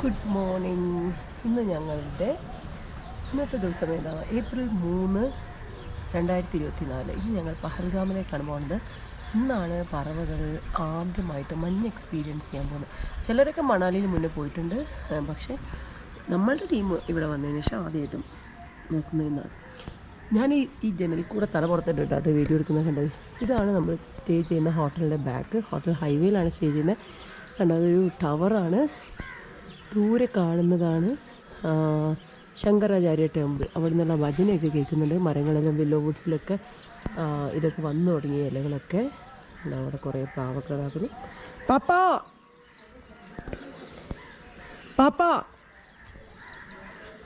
Good morning ഇന്ന് ഞങ്ങളുടെ ഇന്നത്തെ ദിവസം ഏതാണ്? ഏപ്രിൽ മൂന്ന് രണ്ടായിരത്തി ഇരുപത്തി നാല് ഇന്ന് ഞങ്ങൾ പഹൽഗാമിലേക്കാണ് പോകുന്നത്. ഇന്നാണ് പറവകൾ ആദ്യമായിട്ട് മഞ്ഞ് എക്സ്പീരിയൻസ് ചെയ്യാൻ പോകുന്നത്. ചിലരൊക്കെ മണാലിയിൽ മുന്നേ പോയിട്ടുണ്ട്. പക്ഷേ നമ്മളുടെ ടീം ഇവിടെ വന്നതിന് ശേഷം ആദ്യമായിട്ടും നോക്കുന്നതെന്നാണ് ഞാൻ ഈ ഈ ജനലിൽ കൂടെ തല പുറത്തിട്ടിട്ടാണ് വീഡിയോ എടുക്കുന്നത് കണ്ടത്. ഇതാണ് നമ്മൾ സ്റ്റേ ചെയ്യുന്ന ഹോട്ടലിന്റെ ബാക്ക് ഹോട്ടൽ ഹൈവേയിലാണ് സ്റ്റേ ചെയ്യുന്നത്. കണ്ടത് ഒരു ടവറാണ് ദൂരെ കാണുന്നതാണ് ശങ്കരാചാര്യ ടെമ്പിൾ. അവിടെ നിന്നുള്ള ഭജനയൊക്കെ കേൾക്കുന്നുണ്ട്. മരങ്ങളിലും വില്ലോ വുഡ്സിലൊക്കെ ഇതൊക്കെ വന്നു തുടങ്ങിയ ഇലകളൊക്കെ അവിടെ കുറേ ഇതാക്കുന്നു പാപ്പാ! പാപ്പാ!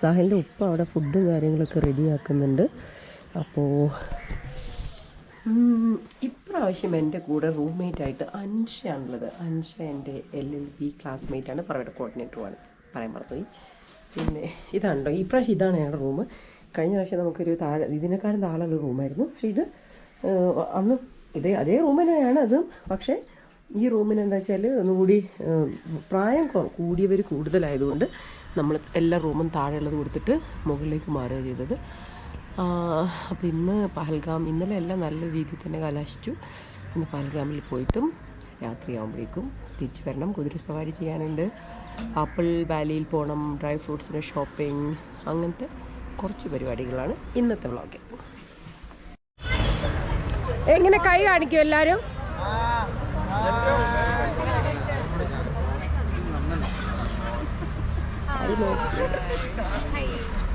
സാഹിലിന്റെ ഉപ്പ അവിടെ ഫുഡും കാര്യങ്ങളൊക്കെ റെഡിയാക്കുന്നുണ്ട്. അപ്പോൾ ഉം, ഇപ്രാവശ്യം എന്റെ കൂടെ റൂംമേറ്റ് ആയിട്ട് അൻഷയാണുള്ളത് അൻഷ എന്റെ എൽ എൽ ബി ക്ലാസ്മേറ്റ് ആണ്. പറയുടെ കോർഡിനേറ്ററുമാണ് പറയാൻ മറന്നുപോയി. പിന്നെ ഇതാണല്ലോ. ഇപ്രാവശ്യം ഇതാണ് ഞങ്ങളുടെ റൂം കഴിഞ്ഞ പ്രാവശ്യം നമുക്കൊരു താഴെ ഇതിനേക്കാളും താഴെയുള്ള റൂമായിരുന്നു പക്ഷേ ഇത് അന്ന് ഇതേ അതേ റൂം തന്നെയാണ് അതും. പക്ഷേ ഈ റൂമിന് എന്താ വെച്ചാൽ ഒന്നുകൂടി പ്രായം കൂടിയവർ കൂടുതലായതുകൊണ്ട് നമ്മൾ എല്ലാ റൂമും താഴെയുള്ളത് കൊടുത്തിട്ട് മുകളിലേക്ക് മാറുക ചെയ്തത്. അപ്പോൾ ഇന്ന് പഹൽഗാം ഇന്നലെ എല്ലാം നല്ല രീതിയിൽ തന്നെ കലാശിച്ചു. ഇന്ന് പഹൽഗാമിൽ പോയിട്ടും രാത്രിയാകുമ്പോഴേക്കും തിരിച്ചു വരണം. കുതിര സവാരി ചെയ്യാനുണ്ട്. ആപ്പിൾ വാലിയിൽ പോകണം ഡ്രൈ ഫ്രൂട്ട്സിന്റെ ഷോപ്പിംഗ് അങ്ങനത്തെ കുറച്ച് പരിപാടികളാണ് ഇന്നത്തെ വ്ളോഗ്. എങ്ങനെ കൈ കാണിക്കും എല്ലാവരും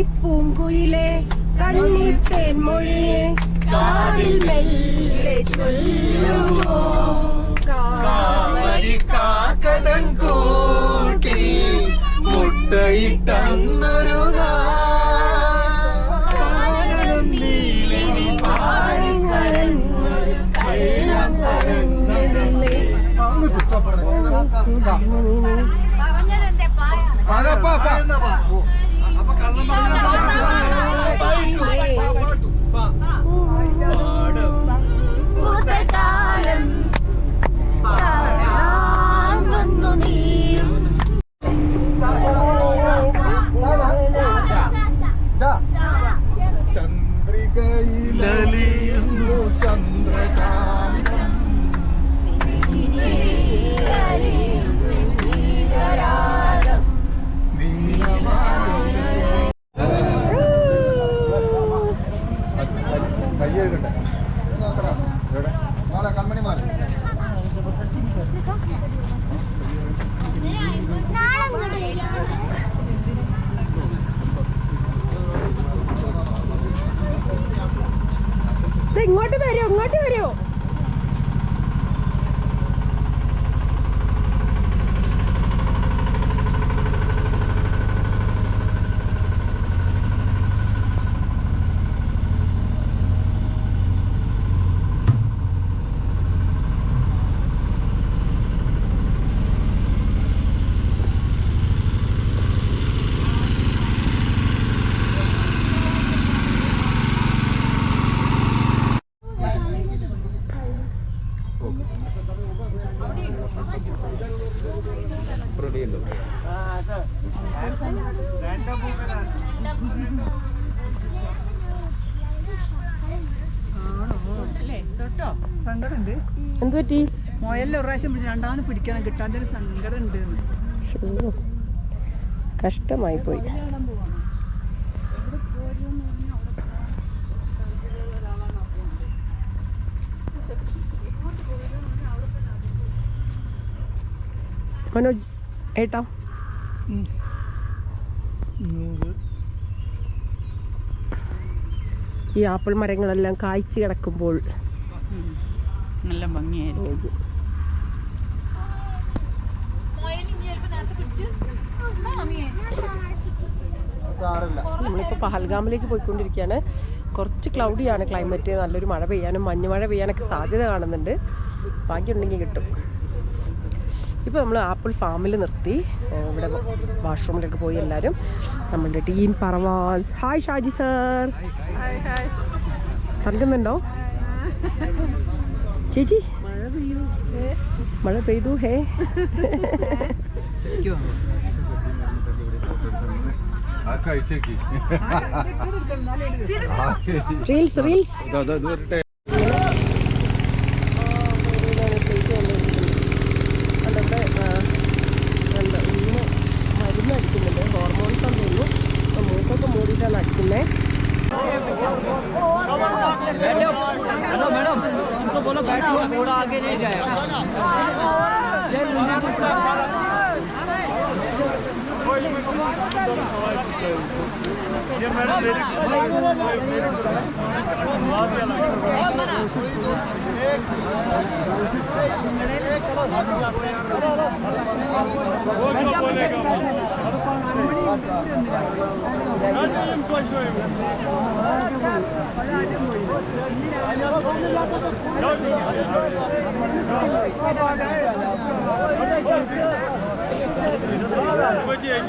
കള്ളിപ്പൂങ്കുയിലെ കണ്ണിത്തേൻ മൊഴിയെ കാതിൽ മെല്ലെ ചൊല്ലുമോ കാവലി കാക്കതൻ കൂട്ടി മുട്ടയിട്ടന്നൊരു ഇങ്ങോട്ട് വരൂ ഇങ്ങോട്ട് വരൂ. സങ്കടമുണ്ട്. എന്ത് പറ്റി? മുയലിൽ ഒരു പ്രാവശ്യം പിടിച്ച് രണ്ടാമത് പിടിക്കണം കിട്ടാത്തൊരു സങ്കടം ഉണ്ട് ശ്ശോ. കഷ്ടമായി പോയി മനോജ് ഏട്ടാ. ഈ ആപ്പിൾ മരങ്ങളെല്ലാം കായ്ച്ചു കിടക്കുമ്പോൾ നല്ല ഭംഗിയായിരുന്നു നമ്മളിപ്പോൾ പഹൽഗാമിലേക്ക് പോയിക്കൊണ്ടിരിക്കുകയാണ്. കുറച്ച് ക്ലൗഡിയാണ് ക്ലൈമറ്റ് നല്ലൊരു മഴ പെയ്യാനും മഞ്ഞ് മഴ പെയ്യാനൊക്കെ സാധ്യത കാണുന്നുണ്ട്. ഭാഗ്യമുണ്ടെങ്കിൽ കിട്ടും. ഇപ്പോൾ നമ്മൾ ആപ്പിൾ ഫാമിൽ നിർത്തി. ഇവിടെ വാഷ്റൂമിലൊക്കെ പോയി എല്ലാവരും നമ്മളുടെ ടീം പറവാസ് ഹായ് ഷാജി സർ. നൽകുന്നുണ്ടോ ചേച്ചി മഴ പെയ്തു ഹേ ആ കഴിച്ചേക്ക് reels reels あげねえじゃん。よ全部全部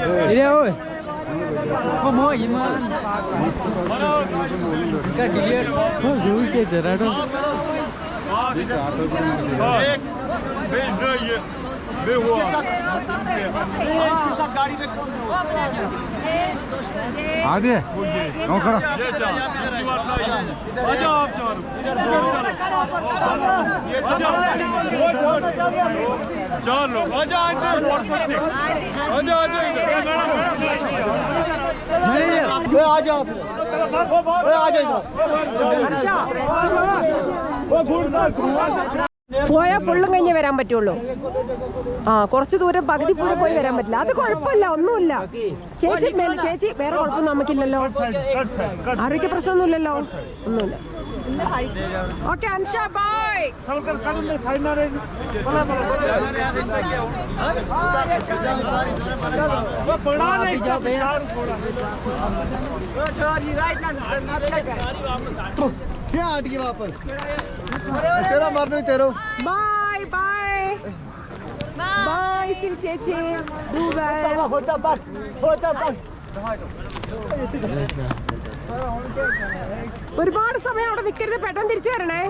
Nereye oy? Bu mu iman? Dikkat. Bu yuyu ke zararım. Abi. Bak. वे हुआ इसके साथ गाड़ी में कौन आदि नौकर ये चलो आ जाओ आप चारों इधर चलो चलो आ जाओ आंटी वोट करते आ जाओ आ जाओ नहीं आ जाओ आ जाओ इधर अच्छा वो घूम പോയാൽ ഫുള്ളും കഴിഞ്ഞേ വരാൻ പറ്റുള്ളൂ. ആ കുറച്ച് ദൂരം പകുതി പൂരം പോയി വരാൻ പറ്റില്ല. അത് കുഴപ്പമില്ല ഒന്നുമില്ല. ചേച്ചി ചേച്ചി വേറെ കുഴപ്പമൊന്നും നമുക്കില്ലല്ലോ. ആരോഗ്യ പ്രശ്നമൊന്നുമില്ലല്ലോ. ഒന്നുമില്ല. ഓക്കെ അൻഷ ബൈ क्या हट गई वापस तेरा मरने तेरो ബൈ ബൈ ബൈ സിൽ ചേച്ചി ദുബായ് होता बस होता बस ഒരുപാട് സമയം അവിടെ നിൽക്കരുത് പെട്ടെന്ന് തിരിച്ചു വരണേ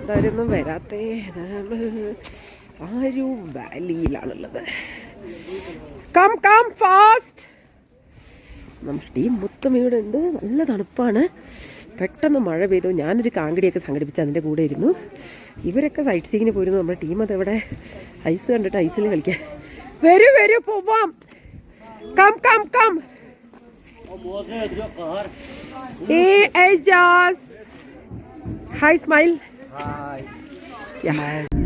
ഇതാരൊന്നും വരാത്തേ? ആരും വാലിയിലാണുള്ളത്. കം കം ഫാസ്റ്റ് നമ്മുടെ ടീം മൊത്തം ഇവിടെ ഉണ്ട്. നല്ല തണുപ്പാണ്. പെട്ടെന്ന് മഴ പെയ്തു. ഞാനൊരു കാങ്കടിയൊക്കെ സംഘടിപ്പിച്ച് അതിന്റെ കൂടെ ഇരുന്നു. ഇവരൊക്കെ സൈറ്റ് സീങ്ങിന് പോയിരുന്നു. നമ്മുടെ ടീം അതെവിടെ ഐസ് കണ്ടിട്ട് ഐസിൽ കളിക്കാൻ. വരൂ വരൂ പോവാം. Come come come hi smile Yeah.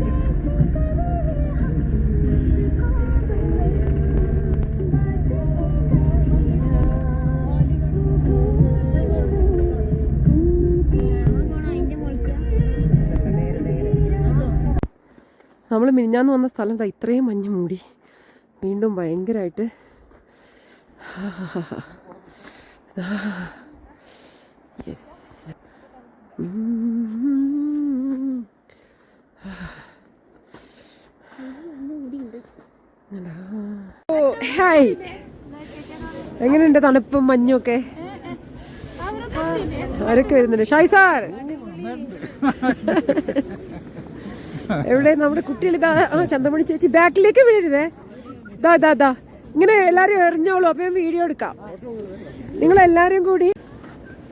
നമ്മൾ മിനിഞ്ഞാന്ന് വന്ന സ്ഥലം ദാ ഇത്രയും മഞ്ഞ് മൂടി. വീണ്ടും ഭയങ്കരമായിട്ട് യെസ് ഹായ് എങ്ങനെയുണ്ട് തണുപ്പും മഞ്ഞും ഒക്കെ ആരൊക്കെ വരുന്നുണ്ട്? ഷായ് സാർ. എവിടെ? നമ്മുടെ കുട്ടികൾ ഇതാ ആ ചന്തമണി ചേച്ചി ബാക്കിലേക്ക് വീഴരുതേ ദാ ദാ ദാ. ഇങ്ങനെ എല്ലാരും എറിഞ്ഞോളൂ. അപ്പൊ വീഡിയോ എടുക്കാം. നിങ്ങൾ എല്ലാരും കൂടി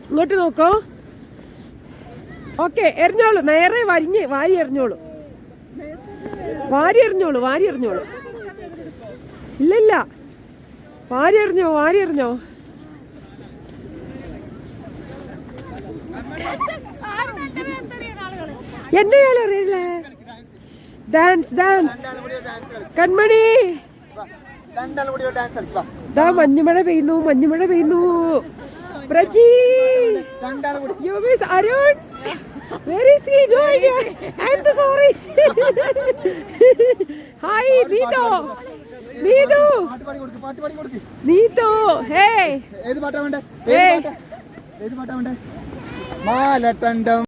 ഇങ്ങോട്ട് നോക്കോ. ഓക്കെ എറിഞ്ഞോളൂ. നേരെ വരിഞ്ഞ് വാരി എറിഞ്ഞോളൂ. വാരി എറിഞ്ഞോളൂ വാരി എറിഞ്ഞോളൂ. ഇല്ലില്ല. ഇല്ല വാരി എറിഞ്ഞോ വാരി എറിഞ്ഞോ? എന്നെ ഞാൻ അറിയില്ലേ ഡാൻസ് ഡാൻസ് കൺമണി ദാ മഞ്ഞുമഴ പെയ്യുന്നു മഞ്ഞുമഴ പെയ്യുന്നു Praji? Where is he? I'm so sorry. Hi, Nito. Nito. Nito. Hey. ഏത് പാട്ടാ വേണ്ടേ. ഏത് പാട്ടാ വേണ്ടേ മാലട്ടണ്ടം